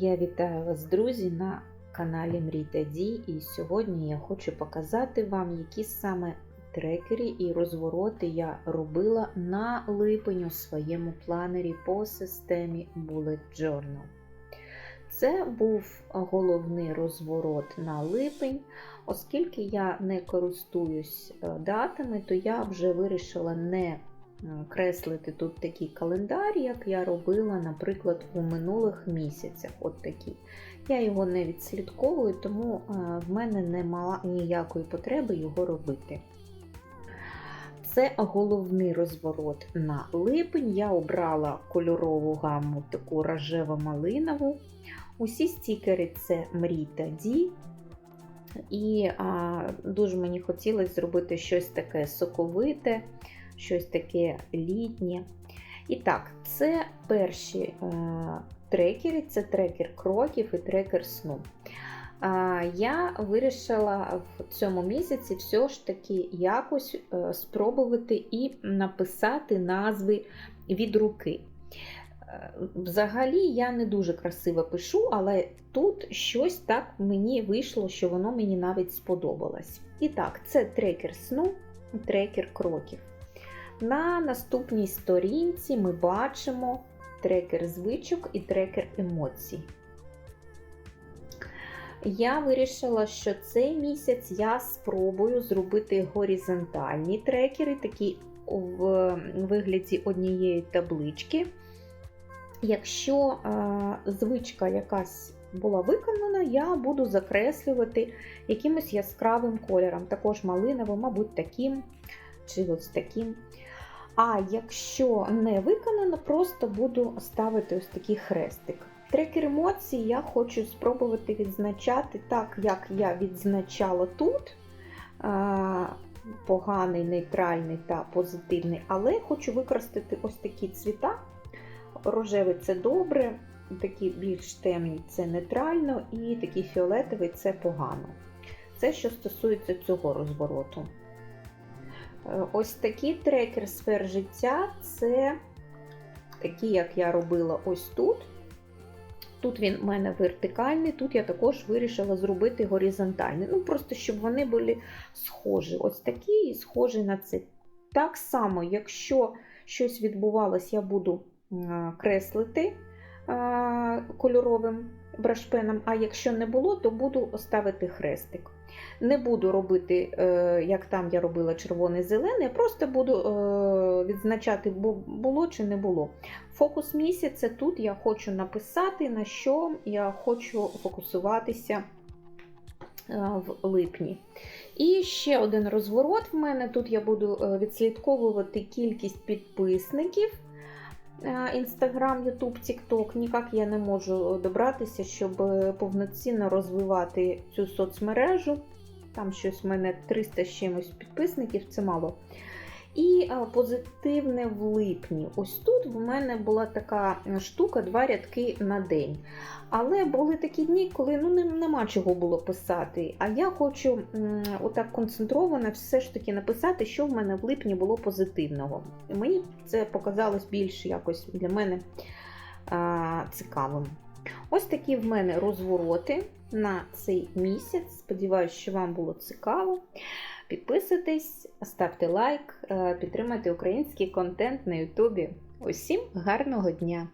Я вітаю вас, друзі, на каналі Мрійте Дій. І сьогодні я хочу показати вам, які саме трекери і розвороти я робила на липень у своєму планері по системі Bullet Journal. Це був головний розворот на липень. Оскільки я не користуюсь е, датами, то я вже вирішила не креслити тут такий календар, як я робила, наприклад, у минулих місяцях. От такий. Я його не відслідковую, тому е, в мене немає ніякої потреби його робити. Це головний розворот на липень. Я обрала кольорову гамму таку рожево-малинову. Усі стікери це Мрій та Ді. І а, дуже мені хотілося зробити щось таке соковите, щось таке літнє. І так, це перші е, трекери, це трекер кроків і трекер сну. А, я вирішила в цьому місяці все ж таки якось е, спробувати і написати назви від руки. Взагалі, я не дуже красиво пишу, але тут щось так мені вийшло, що воно мені навіть сподобалось. І так, це трекер сну, трекер кроків. На наступній сторінці ми бачимо трекер звичок і трекер емоцій. Я вирішила, що цей місяць я спробую зробити горизонтальні трекери, такі в вигляді однієї таблички. Якщо е, звичка якась була виконана, я буду закреслювати якимось яскравим кольором, також малиновим, мабуть, таким чи ось таким. А якщо не виконано, просто буду ставити ось такий хрестик. Трекер емоцій я хочу спробувати відзначати так, як я відзначала тут. Поганий, нейтральний та позитивний, але хочу використати ось такі цвіта. Рожевий це добре, такі більш темні це нейтрально, і такий фіолетовий це погано. Це, що стосується цього розвороту. Ось такий трекер сфер життя це такі, як я робила ось тут. Тут він в мене вертикальний, тут я також вирішила зробити горизонтальний. Ну, просто щоб вони були схожі. Ось такі і схожі на це. Так само, якщо щось відбувалось, я буду креслити кольоровим брашпеном, а якщо не було, то буду ставити хрестик. Не буду робити, е, як там я робила червоний-зелений, просто буду е, відзначати, було чи не було. Фокус місяця тут я хочу написати, на що я хочу фокусуватися е, в липні. І ще один розворот в мене. Тут я буду відслідковувати кількість підписників. Інстаграм, Ютуб, Тікток, ніяк я не можу добратися, щоб е, повноцінно розвивати цю соцмережу. Там щось в мене 300 з чимось підписників, це мало. І позитивне в липні. Ось тут в мене була така штука, два рядки на день. Але були такі дні, коли ну, нема чого було писати. А я хочу отак концентровано все ж таки написати, що в мене в липні було позитивного. Мені це показалось більш якось для мене а, цікавим. Ось такі в мене розвороти на цей місяць. Сподіваюсь, що вам було цікаво. Підписуйтесь, ставте лайк, підтримайте український контент на Ютубі. Усім гарного дня!